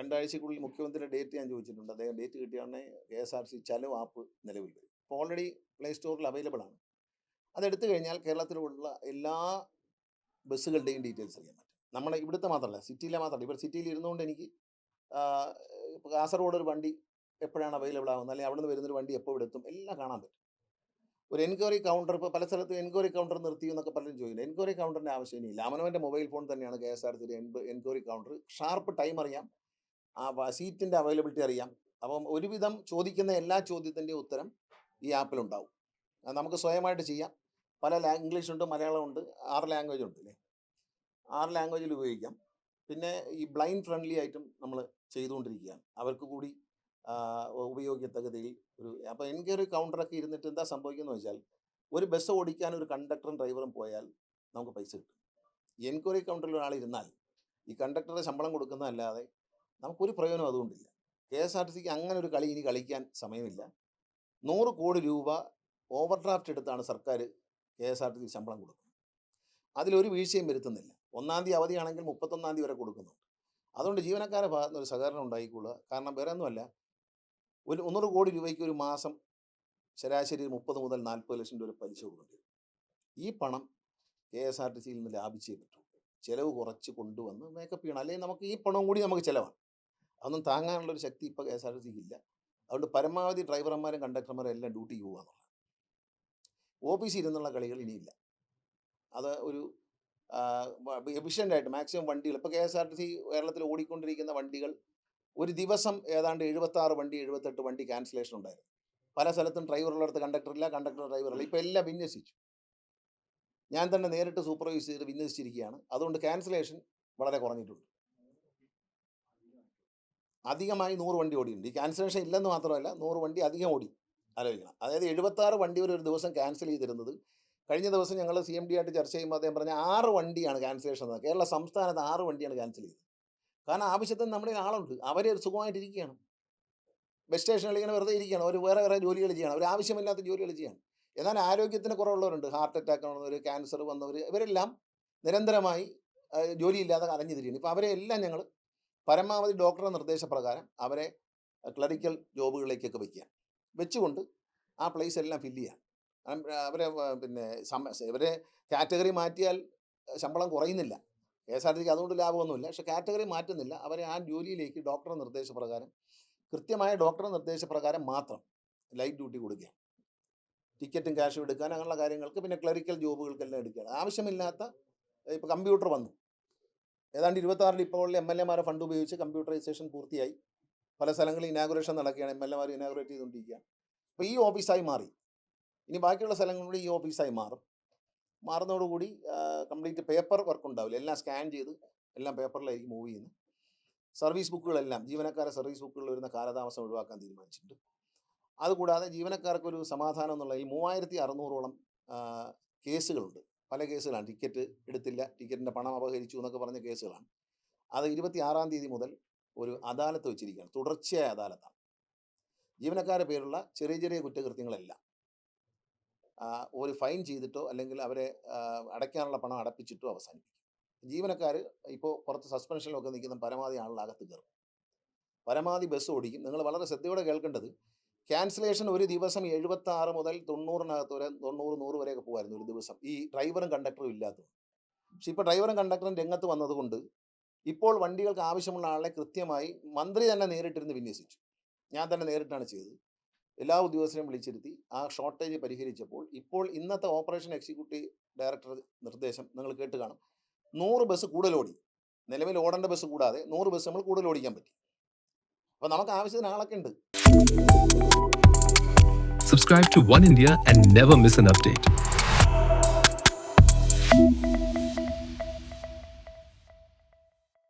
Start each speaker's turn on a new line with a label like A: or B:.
A: രണ്ടാഴ്ചക്കുള്ളിൽ മുഖ്യമന്ത്രിയുടെ ഡേറ്റ് ഞാൻ ചോദിച്ചിട്ടുണ്ട്. അദ്ദേഹം date കിട്ടിയാണെ K S R C Chalo app നിലവിൽ വരും. ഇപ്പോൾ ഓൾറെഡി പ്ലേ സ്റ്റോറിൽ അവൈലബിൾ ആണ്. അതെടുത്തു കഴിഞ്ഞാൽ കേരളത്തിലുള്ള എല്ലാ ബസ്സുകളുടെയും ഡീറ്റെയിൽസ് അറിയാൻ പറ്റും. നമ്മുടെ ഇവിടുത്തെ മാത്രമല്ല സിറ്റിയിലെ മാത്രമല്ല ഇവിടെ സിറ്റിയിൽ ഇരുന്നുകൊണ്ട് എനിക്ക് ഇപ്പോൾ കാസർഗോഡ് ഒരു വണ്ടി എപ്പോഴാണ് അവൈലബിൾ ആവുന്നത്? അല്ലെങ്കിൽ അവിടെ നിന്ന് വരുന്നൊരു വണ്ടി എപ്പോൾ ഇവിടെ എത്തും എല്ലാം കാണാൻ പറ്റും. ഒരു എൻക്വയറി കൗണ്ടർ ഇപ്പോൾ പല സ്ഥലത്തും എൻക്വയറി കൗണ്ടർ നിർത്തി എന്നൊക്കെ പലരും ചോദിക്കുന്നു എൻക്വയറി കൗണ്ടറിന്റെ ആവശ്യമില്ല അവനവന്റെ മൊബൈൽ ഫോൺ തന്നെയാണ് K S R T enquiry counter sharp time അറിയാം. ആ സീറ്റിന്റെ അവൈലബിലിറ്റി അറിയാം. അപ്പം ഒരുവിധം ചോദിക്കുന്ന എല്ലാ ചോദ്യത്തിന്റെയും ഉത്തരം ഈ ആപ്പിലുണ്ടാവും നമുക്ക് സ്വയമായിട്ട് ചെയ്യാം. പല ഇംഗ്ലീഷ് ഉണ്ട് മലയാളം ഉണ്ട് ആറ് ലാംഗ്വേജ് ഉണ്ട് അല്ലേ? ആറ് ലാംഗ്വേജിൽ ഉപയോഗിക്കാം. പിന്നെ ഈ ബ്ലൈൻഡ് ഫ്രണ്ട്ലി ആയിട്ടും നമ്മൾ ചെയ്തുകൊണ്ടിരിക്കുകയാണ്. അവർക്ക് കൂടി ഉപയോഗിക്കത്തക്കതിൽ ഒരു അപ്പോൾ എനിക്ക് ഒരു കൗണ്ടറൊക്കെ ഇരുന്നിട്ട് എന്താ സംഭവിക്കുന്നത് വെച്ചാൽ ഒരു ബസ് ഓടിക്കാൻ ഒരു കണ്ടക്ടറും ഡ്രൈവറും പോയാൽ നമുക്ക് പൈസ കിട്ടും. എൻക്വയറി കൗണ്ടറിൽ ഒരാൾ ഇരുന്നാൽ ഈ കണ്ടക്ടറുടെ ശമ്പളം കൊടുക്കുന്നതല്ലാതെ നമുക്കൊരു പ്രയോജനം അതുകൊണ്ടില്ല. കെ എസ് ആർ ടി സിക്ക് അങ്ങനെ ഒരു കളി ഇനി കളിക്കാൻ സമയമില്ല. നൂറ് കോടി രൂപ ഓവർ ഡ്രാഫ്റ്റ് എടുത്താണ് സർക്കാർ K S R T C ശമ്പളം കൊടുക്കുന്നത്. അതിലൊരു വീഴ്ചയും വരുത്തുന്നില്ല. ഒന്നാം തീയതി അവധിയാണെങ്കിൽ മുപ്പത്തൊന്നാം തീയതി വരെ കൊടുക്കുന്നുണ്ട്. അതുകൊണ്ട് ജീവനക്കാരെ ഭാഗത്ത് ഒരു സഹകരണം ഉണ്ടായിക്കൊള്ളുക. കാരണം വേറെ ഒന്നുമല്ല ഒരു ഒന്നൂറ് കോടി രൂപയ്ക്ക് ഒരു മാസം ശരാശരി മുപ്പത് മുതൽ നാൽപ്പത് ലക്ഷം രൂപ പലിശ കൊടുക്കേണ്ടി ഈ പണം കെ എസ് ആർ ടി സിയിൽ നിന്ന് ലാഭിച്ചേ പറ്റൂ. ചിലവ് കുറച്ച് കൊണ്ടുവന്ന് മേക്കപ്പ് ചെയ്യണം. അല്ലെങ്കിൽ നമുക്ക് ഈ പണവും കൂടി നമുക്ക് ചിലവാണ്. അതൊന്നും താങ്ങാനുള്ള ഒരു ശക്തി ഇപ്പോൾ കെ എസ് ആർ ടി സിക്ക് ഇല്ല അതുകൊണ്ട് പരമാവധി ഡ്രൈവർമാരും കണ്ടക്ടർമാരും എല്ലാം ഡ്യൂട്ടിക്ക് പോകുക എന്നുള്ളത് സി ഇരുന്നുള്ള കളികൾ ഇനിയില്ല. അത് ഒരു എഫിഷ്യന്റായിട്ട് മാക്സിമം വണ്ടികൾ. ഇപ്പോൾ K S R T C കേരളത്തിൽ ഓടിക്കൊണ്ടിരിക്കുന്ന വണ്ടികൾ ഒരു ദിവസം ഏതാണ്ട് എഴുപത്താറ് വണ്ടി എഴുപത്തെട്ട് വണ്ടി ക്യാൻസലേഷൻ ഉണ്ടായിരുന്നു. പല സ്ഥലത്തും ഡ്രൈവറുള്ളടത്ത് കണ്ടക്ടർ ഇല്ല കണ്ടക്ടർ ഡ്രൈവറില്ല ഇപ്പോൾ എല്ലാം വിന്യസിച്ചു. ഞാൻ തന്നെ നേരിട്ട് സൂപ്പർവൈസ് ചെയ്ത് വിന്യസിച്ചിരിക്കുകയാണ്. അതുകൊണ്ട് ക്യാൻസലേഷൻ വളരെ കുറഞ്ഞിട്ടുണ്ട്. അധികമായി നൂറ് വണ്ടി ഓടിയിട്ടുണ്ട്. ഈ ക്യാൻസലേഷൻ ഇല്ലെന്ന് മാത്രമല്ല നൂറ് വണ്ടി അധികം ഓടി. ആലോചിക്കണം. അതായത് എഴുപത്താറ് വണ്ടി ഒരു ദിവസം ക്യാൻസൽ ചെയ്തിരുന്നത്. കഴിഞ്ഞ ദിവസം ഞങ്ങൾ സി എം ഡി ആയിട്ട് ചർച്ച ചെയ്യുമ്പോൾ അദ്ദേഹം പറഞ്ഞ ആറ് വണ്ടിയാണ് ക്യാൻസലേഷൻ എന്ന്. കേരള സംസ്ഥാനത്ത് ആറ് വണ്ടിയാണ് ക്യാൻസൽ ചെയ്തത്. കാരണം ആവശ്യത്തിന് നമ്മുടെ ആളുണ്ട്. അവർ സുഖമായിട്ടിരിക്കുകയാണ്. ബസ് സ്റ്റേഷനിൽ ഇങ്ങനെ വെറുതെ ഇരിക്കുകയാണ്. അവർ വേറെ വേറെ ജോലികൾ ചെയ്യണം. അവർ ആവശ്യമില്ലാത്ത ജോലികൾ ചെയ്യണം. എന്നാൽ ആരോഗ്യത്തിന് കുറവുള്ളവരുണ്ട്. ഹാർട്ട് അറ്റാക്ക് വന്നവർ ക്യാൻസർ വന്നവർ ഇവരെല്ലാം നിരന്തരമായി ജോലിയില്ലാതെ അലഞ്ഞു തിരിയുന്നു ഇപ്പോൾ അവരെ എല്ലാം ഞങ്ങൾ പരമാവധി ഡോക്ടറുടെ നിർദ്ദേശപ്രകാരം അവരെ ക്ലറിക്കൽ ജോബുകളിലേക്കൊക്കെ വയ്ക്കുക വെച്ചുകൊണ്ട് ആ പ്ലേസ് എല്ലാം ഫില്ല് ചെയ്യാം അവരെ പിന്നെ ഇവരെ കാറ്റഗറി മാറ്റിയാൽ ശമ്പളം കുറയുന്നില്ല. കെ എസ് ആർ ടിക്ക് അതുകൊണ്ട് ലാഭമൊന്നുമില്ല. പക്ഷെ കാറ്റഗറി മാറ്റുന്നില്ല. അവരെ ആ ജോലിയിലേക്ക് ഡോക്ടറുടെ നിർദ്ദേശപ്രകാരം കൃത്യമായ ഡോക്ടറുടെ നിർദ്ദേശപ്രകാരം മാത്രം ലൈറ്റ് ഡ്യൂട്ടി കൊടുക്കുക. ടിക്കറ്റും ക്യാഷും എടുക്കാൻ അങ്ങനെയുള്ള കാര്യങ്ങൾക്ക് പിന്നെ ക്ലറിക്കൽ ജോബുകൾക്കെല്ലാം എടുക്കുകയാണ്. ആവശ്യമില്ലാത്ത ഇപ്പോൾ കമ്പ്യൂട്ടർ വന്നു. ഏതാണ്ട് ഇരുപത്താറ് ഡിപ്പോകളിൽ എം എൽ എമാരെ ഫണ്ട് ഉപയോഗിച്ച് കമ്പ്യൂട്ടറൈസേഷൻ പൂർത്തിയായി. പല സ്ഥലങ്ങളിൽ ഇനാഗുറേഷൻ നടക്കുകയാണ്. എം എൽ എമാർ ഇനാഗുറേറ്റ് ചെയ്തുകൊണ്ടിരിക്കുകയാണ്. അപ്പോൾ ഈ ഓഫീസായി മാറി. ഇനി ബാക്കിയുള്ള സ്ഥലങ്ങളിലൂടെ ഈ ഓഫീസായി മാറും. മാറുന്നതോടുകൂടി കംപ്ലീറ്റ് പേപ്പർ വർക്ക് ഉണ്ടാവില്ല. എല്ലാം സ്കാൻ ചെയ്ത് എല്ലാം പേപ്പറിലായിരിക്കും മൂവ് ചെയ്യുന്നത്. സർവീസ് ബുക്കുകളെല്ലാം ജീവനക്കാരെ സർവീസ് ബുക്കുകൾ വരുന്ന കാലതാമസം ഒഴിവാക്കാൻ തീരുമാനിച്ചിട്ടുണ്ട്. അതുകൂടാതെ ജീവനക്കാർക്കൊരു സമാധാനം എന്നുള്ള ഈ മൂവായിരത്തി അറുന്നൂറോളം കേസുകളുണ്ട്. പല കേസുകളാണ്. ടിക്കറ്റ് എടുത്തില്ല. ടിക്കറ്റിന്റെ പണം അപഹരിച്ചു എന്നൊക്കെ പറഞ്ഞ കേസുകളാണ്. അത് ഇരുപത്തി ആറാം തീയതി മുതൽ ഒരു അദാലത്ത് വെച്ചിരിക്കുകയാണ്. തുടർച്ചയായ അദാലത്താണ്. ജീവനക്കാരുടെ പേരുള്ള ചെറിയ ചെറിയ കുറ്റകൃത്യങ്ങളെല്ലാം ഒരു ഫൈൻ ചെയ്തിട്ടോ അല്ലെങ്കിൽ അവരെ അടയ്ക്കാനുള്ള പണം അടപ്പിച്ചിട്ടോ അവസാനിപ്പിക്കും. ജീവനക്കാർ ഇപ്പോൾ പുറത്ത് സസ്പെൻഷനിലൊക്കെ നിൽക്കുന്ന പരമാവധി ആളിനകത്ത് കയറും. പരമാവധി ബസ് ഓടിക്കും. നിങ്ങൾ വളരെ ശ്രദ്ധയോടെ കേൾക്കേണ്ടത് ക്യാൻസലേഷൻ ഒരു ദിവസം എഴുപത്തി ആറ് മുതൽ തൊണ്ണൂറിനകത്ത് വരെ തൊണ്ണൂറ് നൂറ് വരെയൊക്കെ പോകുമായിരുന്നു ഒരു ദിവസം. ഈ ഡ്രൈവറും കണ്ടക്ടറും ഇല്ലാത്തത് പക്ഷെ ഇപ്പോൾ ഡ്രൈവറും കണ്ടക്ടറും രംഗത്ത് വന്നതുകൊണ്ട് ഇപ്പോൾ വണ്ടികൾക്ക് ആവശ്യമുള്ള ആളെ കൃത്യമായി മന്ത്രി തന്നെ നേരിട്ടിരുന്ന് വിന്യസിച്ചു. ഞാൻ തന്നെ നേരിട്ടാണ് ചെയ്തത്. എല്ലാ ഉദ്യോഗസ്ഥരെയും വിളിച്ചിരുത്തി. ആ ഷോർട്ടേജ് പരിഹരിച്ചപ്പോൾ ഇപ്പോൾ ഇന്നത്തെ ഓപ്പറേഷൻ എക്സിക്യൂട്ടീവ് ഡയറക്ടർ നിർദ്ദേശം നിങ്ങൾ കേട്ട് കാണും. നൂറ് ബസ് കൂടുതൽ ഓടി നിലവിൽ ഓടേണ്ട ബസ് കൂടാതെ നൂറ് ബസ് നമ്മൾ കൂടുതൽ ഓടിക്കാൻ പറ്റി. അപ്പൊ നമുക്ക് ആവശ്യത്തിന് ആളൊക്കെ ഉണ്ട്.
B: Subscribe to one India and never miss an update